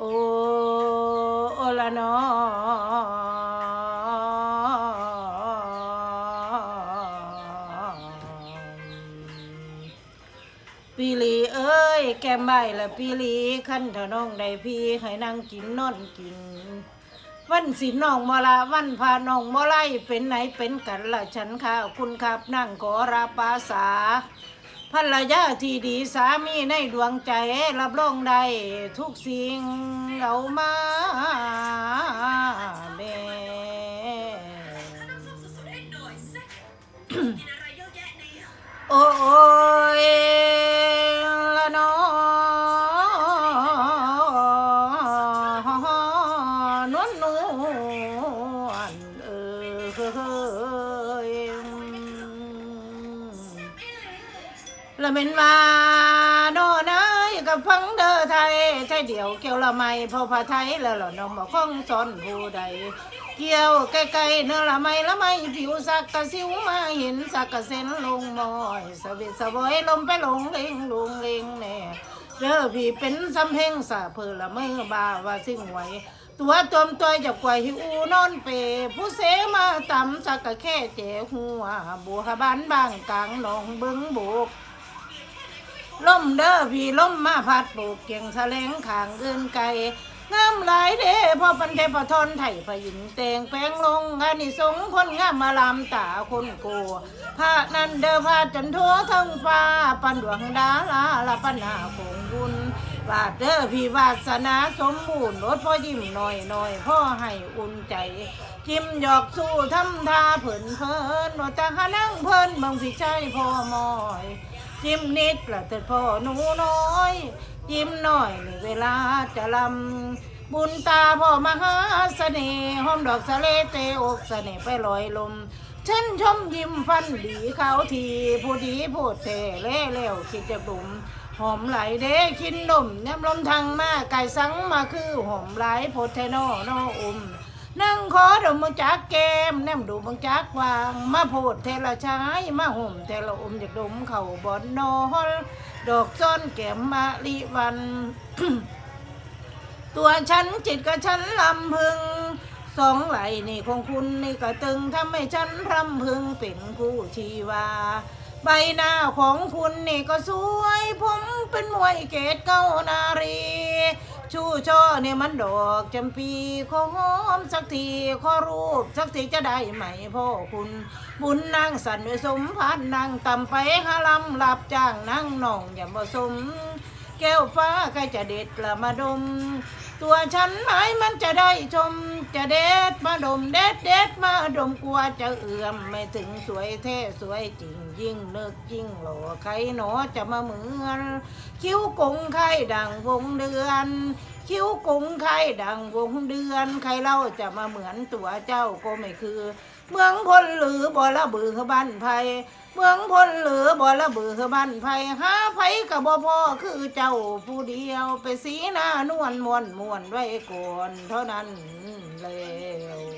โอโอละนอปีลีเอ้ย แกมใบละปีลีขั้นเถาน้องได้พี่ให้นั่งกินนอนกิน วันสินน้องมละวันพาน้องมไลเป็นไหนเป็นกันละฉันข้าวคุณครับนั่งขอรับปาสา ภรรยาที่ดีสามีในดวงใจรับรองได้ทุกสิ่งเอามาแบ่โอ้ยละนอนวลนวลเออ ละเม็นว่าโนนายกับฟังเด้อไทยไทยเดียวเกี่ยวละไม่พอพาไทยแล้วหล่อน้องบอกข้องสอนผู้ใด เกี่ยวใกล้ๆเนื้อละไม่ละไม่ผิวสักกะสิวมาเห็นสักกะเส้นลงมอยสะเบิดสบอยลมไปหลงเลงลงเลงแน่เด้อพี่เป็นสำเพ็งสะเพอละเมื่อบาว่าสิ่งไหวตัวตวมตัวจะกว่าหิวนอนเป ผู้เสมาตำสักกะแค่เจหัวบัวบ้านบางกลางหนองบึงบุก ล่มเด้อพี่ล่มมาพัดปลูกเกียงแสลงขางเกินไกลงามหลายเด้พ่อปันเทพทนไถ่พยินแตงแปลงลงอานิสงคนงามมาลามตาคนโกพระนันเด้อพาจันทั่วทั้งฟ้า ปันดวงดาลาละปัญหาคงบุญวาดเด้อพี่วาสนาสมบูรณ์รถพ่อยิ้มหน่อยหน่อยพ่อให้อุ่นใจจิ้มหยอกสู้ทำท่าเผินเพลินว่าจะหานั่งเพลินบางพี่ใจพ่อมอย จิ้มนิดละเถิดพ่อหนูน้อย ยิ้มหน่อยนี่เวลาจะลำบุญตาพ่อมหาเสน่ห์หอมดอกสะเลเตอกเสน่ห์ไปลอยลมฉันชมยิ้มฟันดีเขาทีผู้ดีพูดเทเล่เล้วคิดจะดุมหอมไหลเด้คินนมแนมลมทางมาไก่สังมาคือหอมไหลโพเทโนโนอุม นั่งขอดมจักแกมแนมดูมึงจักวาง มาโพดเทละชายมาห่มเทละอมจากดมเข่าบอนนอนดอกซ้อนแก้มมะลิวัน ตัวฉันจิตกับฉันลำพึงสองไหลนี่ของคุณนี่ก็ตึงทำให้ฉันรำพึงเป็นคู่ชีวา ใบหน้าของคุณนี่ก็สวย ผมเป็นมวยเกตเก้านารี ชูช่อเนี่ยมันดอกจำปีขอหอมสักทีขอรูปสักทีจะได้ไหมพ่อคุณ บุญนางสันด้วยสมพันนางต่ำไปหาลำหลับจ้างนางน่องอย่าบ่สม แก้วฟ้าใครจะเด็ดละมาดม ตัวฉันหมายมันจะได้ชมจะเด็ดมาดมเด็ดเด็ดมาดมกลัวจะเอื่อมไม่ถึงสวยแท้สวยจริงยิ่งเนึกยิ่งหล่อใครหนอจะมาเหมือนคิ้วกงไข่ดังวงเดือนคิ้วกงไข่ดังวงเดือน ใครเล่าจะมาเหมือนตัวเจ้าก็ไม่คือ เมืองพลหรือบ่ละบือบ้านไผ เมืองพลหรือบ่ละเบือบ้านไผ่หาไผ่กับบ่พ่อคือเจ้าผู้เดียวไปสีหน้านวลมวนมวนไว้ก่อนเท่านั้นแล้ว